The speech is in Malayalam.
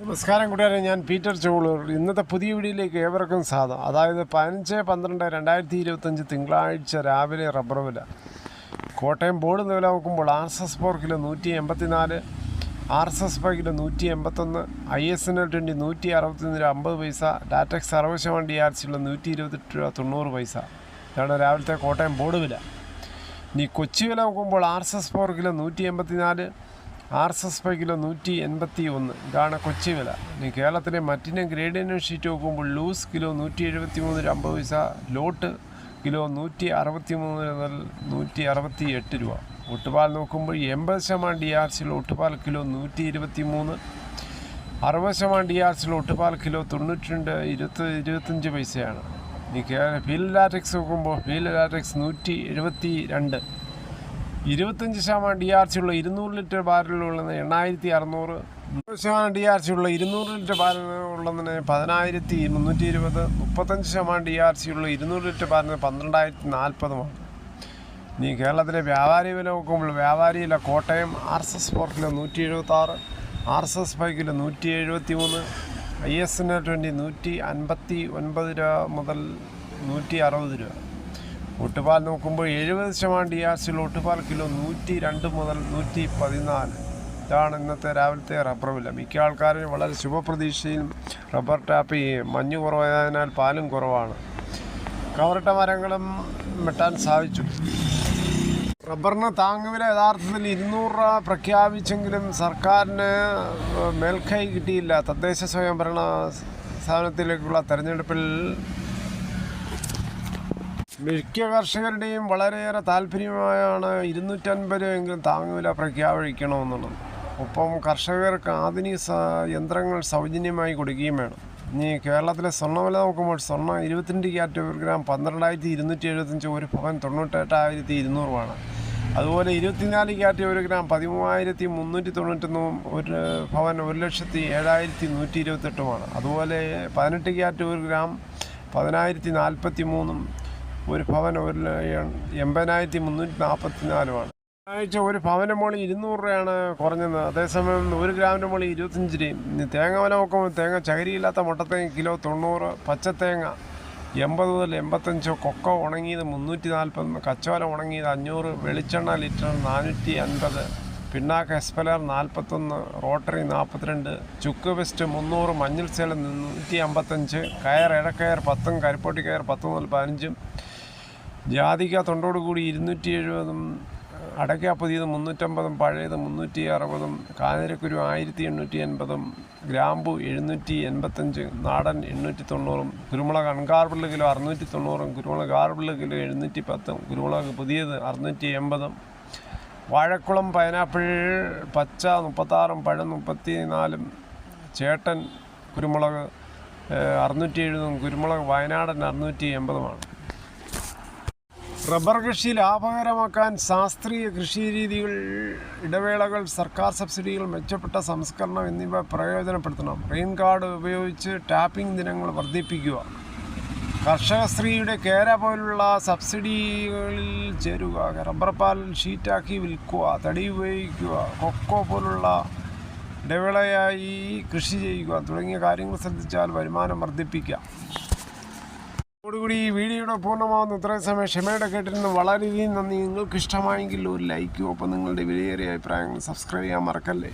നമസ്കാരം കൂട്ടുകാരെ ഞാൻ പീറ്റർ ചോളൂർ. ഇന്നത്തെ പുതിയ വീഡിയോയിലേക്ക് ഏവർക്കും സാധനം അതായത് പതിനഞ്ച് പന്ത്രണ്ട് രണ്ടായിരത്തി ഇരുപത്തഞ്ച് തിങ്കളാഴ്ച രാവിലെ റബ്ബർ വില. കോട്ടയം ബോർഡ് നില നോക്കുമ്പോൾ R S S four kilo നൂറ്റി എൺപത്തിനാല് R S S five kilo നൂറ്റി എൺപത്തൊന്ന് I S N L twenty നൂറ്റി അറുപത്തൊന്ന് രൂപ അമ്പത് പൈസ ഡാറ്റക്സ് അറുപത് വണ്ടി ആർ ആർ സിയുള്ള നൂറ്റി ഇരുപത്തെട്ട് രൂപ തൊണ്ണൂറ് പൈസ. ഇതാണ് രാവിലത്തെ കോട്ടയം ബോർഡ് വില. ഇനി കൊച്ചി വില നോക്കുമ്പോൾ R S S four kilo നൂറ്റി എൺപത്തിനാല് R S S five kilo നൂറ്റി എൺപത്തി ഒന്ന് ഇതാണ് കൊച്ചി വില. ഇനി കേരളത്തിലെ മറ്റിനം ഗ്രേഡിയൻ ഷീറ്റ് നോക്കുമ്പോൾ ലൂസ് കിലോ നൂറ്റി എഴുപത്തി മൂന്ന് രൂപ അമ്പത് പൈസ ലോട്ട് കിലോ നൂറ്റി അറുപത്തി മൂന്ന് മുതൽ നൂറ്റി അറുപത്തി എട്ട് രൂപ. ഒട്ടുപാൽ നോക്കുമ്പോൾ എൺപത് ശതമാനം ഡി ആർ സിയിൽ ഒട്ടുപാൽ കിലോ നൂറ്റി ഇരുപത്തി മൂന്ന് അറുപത് ശതമാനം ഡി ആർ സിയിൽ ഒട്ടുപാൽ കിലോ തൊണ്ണൂറ്റി രണ്ട് ഇരുപത്തി ഇരുപത്തഞ്ച് പൈസയാണ്. ഇനി കേരള ഫീൽ ലാറ്റക്സ് നോക്കുമ്പോൾ ഫീൽ ലാറ്റക്സ് നൂറ്റി എഴുപത്തി രണ്ട് ഇരുപത്തഞ്ച് ശതമാനം ഡി ആർ സി ഉള്ള ഇരുന്നൂറ് ലിറ്റർ ബാരലുള്ളത് എണ്ണായിരത്തി അറുന്നൂറ് മുപ്പത് ശതമാനം ഡി ആർ സി ഉള്ള ഇരുന്നൂറ് ലിറ്റർ ബാരലുള്ളതിന് പതിനായിരത്തി മുന്നൂറ്റി ഇരുപത് മുപ്പത്തഞ്ച് ശതമാനം ഡി ആർ സി ഉള്ള ഇരുന്നൂറ് ലിറ്റർ ബാരലിന് പന്ത്രണ്ടായിരത്തി നാൽപ്പതുമാണ് ഇനി കേരളത്തിലെ വ്യാപാരി വില നോക്കുമ്പോൾ വ്യാപാരിയിലെ Kottayam R S S four kilo നൂറ്റി എഴുപത്തി ആറ് ആർ എസ് എസ് ബൈക്കിൽ നൂറ്റി എഴുപത്തി മൂന്ന് ഐ എസ് എൻ ട്വന്റി നൂറ്റി അൻപത്തി ഒൻപത് രൂപ മുതൽ നൂറ്റി അറുപത് രൂപ. ഒട്ടുപാൽ നോക്കുമ്പോൾ എഴുപത് ശതമാനം ഡി ആർ സിയിൽ ഒട്ടുപാൽ കിലോ നൂറ്റി രണ്ട് മുതൽ നൂറ്റി പതിനാല് ഇതാണ് ഇന്നത്തെ രാവിലത്തെ റബ്ബർ വില. മിക്ക ആൾക്കാരും വളരെ ശുഭപ്രതീക്ഷയും റബ്ബർ ടാപ്പ് മഞ്ഞ് കുറവായതിനാൽ പാലും കുറവാണ്. കവറിട്ട മരങ്ങളും വെട്ടാൻ സാധിച്ചു. റബ്ബറിന് താങ്ങുവില യഥാർത്ഥത്തിൽ ഇരുന്നൂറ് രൂപ പ്രഖ്യാപിച്ചെങ്കിലും സർക്കാരിന് മേൽക്കൈ കിട്ടിയില്ല. തദ്ദേശ സ്വയംഭരണ സ്ഥാപനത്തിലേക്കുള്ള തെരഞ്ഞെടുപ്പിൽ മിക്ക കർഷകരുടെയും വളരെയേറെ താല്പര്യമായാണ് ഇരുന്നൂറ്റൻപത് എങ്കിലും താങ്ങുവില പ്രഖ്യാപിക്കണമെന്നുള്ളത്. ഒപ്പം കർഷകർക്ക് ആധുനിക യന്ത്രങ്ങൾ സൗജന്യമായി കൊടുക്കുകയും വേണം. ഇനി കേരളത്തിലെ സ്വർണവില നോക്കുമ്പോൾ സ്വർണം ഇരുപത്തിരണ്ട് ക്യാറ്റ് ഒരു ഗ്രാം പന്ത്രണ്ടായിരത്തി ഇരുന്നൂറ്റി എഴുപത്തഞ്ച് ഒരു പവൻ തൊണ്ണൂറ്റെട്ടായിരത്തി ഇരുന്നൂറുമാണ്. അതുപോലെ ഇരുപത്തിനാല് ക്യാറ്റ് ഒരു ഗ്രാം പതിമൂവായിരത്തി മുന്നൂറ്റി തൊണ്ണൂറ്റൊന്നും ഒരു പവൻ ഒരു ലക്ഷത്തി ഏഴായിരത്തി നൂറ്റി ഇരുപത്തെട്ടുമാണ്. അതുപോലെ പതിനെട്ട് ക്യാറ്റ് ഒരു ഗ്രാം പതിനായിരത്തി നാൽപ്പത്തി മൂന്നും ഒരു ഭവൻ ഒരു എൺപതിനായിരത്തി മുന്നൂറ്റി നാൽപ്പത്തി നാലുമാണ് ആഴ്ച ഒരു ഭവന മോളി ഇരുന്നൂറ് രൂപയാണ് കുറഞ്ഞത്. അതേസമയം ഒരു ഗ്രാമിന്റെ മോളി ഇരുപത്തഞ്ച് രൂപയും തേങ്ങ വില നോക്കുമ്പോൾ തേങ്ങ ചകരിയില്ലാത്ത മുട്ടത്തേങ്ങ കിലോ തൊണ്ണൂറ് പച്ചത്തേങ്ങ എൺപത് മുതൽ എൺപത്തഞ്ച് കൊക്ക ഉണങ്ങിയത് മുന്നൂറ്റി നാൽപ്പത് കച്ചോല ഉണങ്ങിയത് അഞ്ഞൂറ് വെളിച്ചെണ്ണ ലിറ്റർ നാനൂറ്റി അൻപത് പിണ്ണാക്ക് എസ്പലർ നാൽപ്പത്തൊന്ന് റോട്ടറി നാൽപ്പത്തിരണ്ട് ചുക്ക് വെസ്റ്റ് മുന്നൂറ് മഞ്ഞൾ സേലം നൂറ്റി അമ്പത്തഞ്ച് കയർ ഇഴക്കയർ പത്തും കരിപ്പോട്ടി കയർ പത്ത് മുതൽ പതിനഞ്ചും ജാതിക തൊണ്ടോട് കൂടി ഇരുന്നൂറ്റി എഴുപതും അടയ്ക്ക പുതിയത് മുന്നൂറ്റമ്പതും പഴയത് മുന്നൂറ്റി അറുപതും കാഞ്ഞിരക്കുരു ആയിരത്തി എണ്ണൂറ്റി എൺപതും ഗ്രാമ്പു എഴുന്നൂറ്റി എൺപത്തഞ്ച് നാടൻ എണ്ണൂറ്റി തൊണ്ണൂറും കുരുമുളക് അൺകാർബിൾ കിലോ അറുന്നൂറ്റി തൊണ്ണൂറും കുരുമുളക് കാർബിൾ കിലോ എഴുന്നൂറ്റി പത്തും കുരുമുളക് പുതിയത് അറുന്നൂറ്റി എൺപതും വാഴക്കുളം പൈനാപ്പിൾ പച്ച മുപ്പത്താറും പഴം മുപ്പത്തി നാലും ചേട്ടൻ കുരുമുളക് അറുന്നൂറ്റി എഴുപതും കുരുമുളക് വയനാടൻ അറുന്നൂറ്റി എൺപതുമാണ് റബ്ബർ കൃഷി ലാഭകരമാക്കാൻ ശാസ്ത്രീയ കൃഷി രീതികൾ ഇടവേളകൾ സർക്കാർ സബ്സിഡികൾ മെച്ചപ്പെട്ട സംസ്കരണം എന്നിവ പ്രയോജനപ്പെടുത്തണം. റെയിൻ കാർഡ് ഉപയോഗിച്ച് ടാപ്പിംഗ് ദിനങ്ങൾ വർദ്ധിപ്പിക്കുക. കർഷക സ്ത്രീയുടെ കേര പോലുള്ള സബ്സിഡികളിൽ ചേരുക റബ്ബർ പാൽ ഷീറ്റാക്കി വിൽക്കുക തടി ഉപയോഗിക്കുക കൊക്കോ പോലുള്ള ഇടവേളയായി കൃഷി ചെയ്യുക തുടങ്ങിയ കാര്യങ്ങൾ ശ്രദ്ധിച്ചാൽ വരുമാനം വർദ്ധിപ്പിക്കാം. അതോടുകൂടി ഈ വീഡിയോയുടെ പൂർണമാകുന്ന ഇത്രയും സമയം ക്ഷമയുടെ കേട്ടിരുന്നു വളരെയധികം നന്ദി. നിങ്ങൾക്ക് ഇഷ്ടമായെങ്കിൽ ഒരു ലൈക്കും ഒപ്പം നിങ്ങളുടെ വിലയേറിയ അഭിപ്രായങ്ങൾ സബ്സ്ക്രൈബ് ചെയ്യാൻ മറക്കല്ലേ?